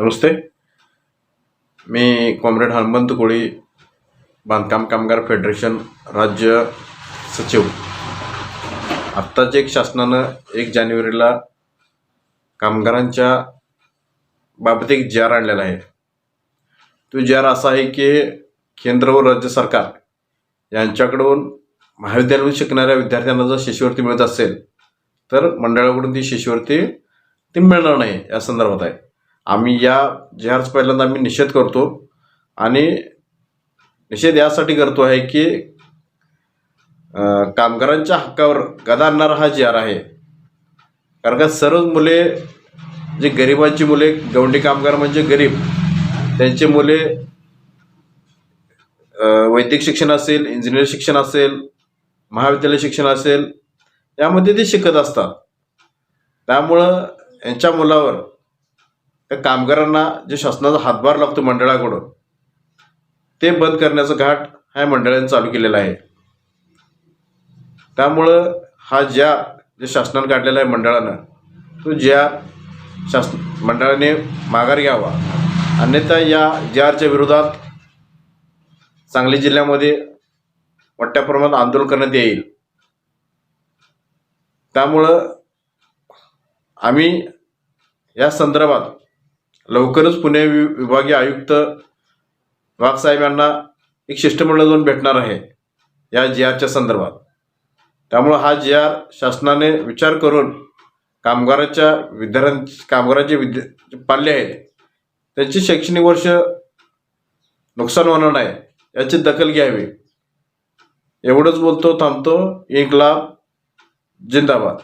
नमस्ते. मी comrade Hanumant कोळी बांधकाम कामगार federation राज्य सचिव. आत्ताच एक शासनानं एक जानेवारीला कामगारांच्या बाबत एक जी आर आणलेला आहे. तो जी आर असा आहे की केंद्र व राज्य सरकार यांच्याकडून महाविद्यालयातून शिकणाऱ्या विद्यार्थ्यांना जर शिष्यवृत्ती मिळत असेल तर मंडळाकडून ती शिष्यवृत्ती ती मिळणार नाही या संदर्भात आहे. आम्ही या जी पहिल्यांदा आम्ही निषेध करतो आणि निषेध यासाठी करतो आहे की कामगारांच्या हक्कावर गदा आणणारा हा जी आहे. कारण का सर्व मुले जे गरिबांची मुले गवंडी कामगार म्हणजे गरीब त्यांची मुले वैद्यक शिक्षण असेल इंजिनिअर शिक्षण असेल महाविद्यालय शिक्षण असेल यामध्ये ते शिकत असतात. त्यामुळं यांच्या मुलावर त्या कामगारांना जे शासनाचा हातभार लागतो मंडळाकडून ते बंद करण्याचं घाट ह्या मंडळाने चालू केलेला आहे. त्यामुळं हा ज्या जे शासनानं काढलेला आहे मंडळानं तो ज्या शासन मंडळाने माघार घ्यावा. अन्यथा या जे आरच्या विरोधात सांगली जिल्ह्यामध्ये मोठ्या प्रमाणात आंदोलन करण्यात येईल. त्यामुळं आम्ही या संदर्भात लवकरच पुणे वि विभागीय आयुक्त वाघसाहेब यांना एक शिष्टमंडळ जाऊन भेटणार आहे या जी आरच्या संदर्भात. त्यामुळं हा जी आर शासनाने विचार करून कामगाराच्या विद्यार्थ्यां कामगाराचे विद्या पाल्य आहेत त्यांची शैक्षणिक वर्ष नुकसान होणार नाही याची दखल घ्यावी. एवढंच बोलतो थांबतो. इन्कलाब जिंदाबाद.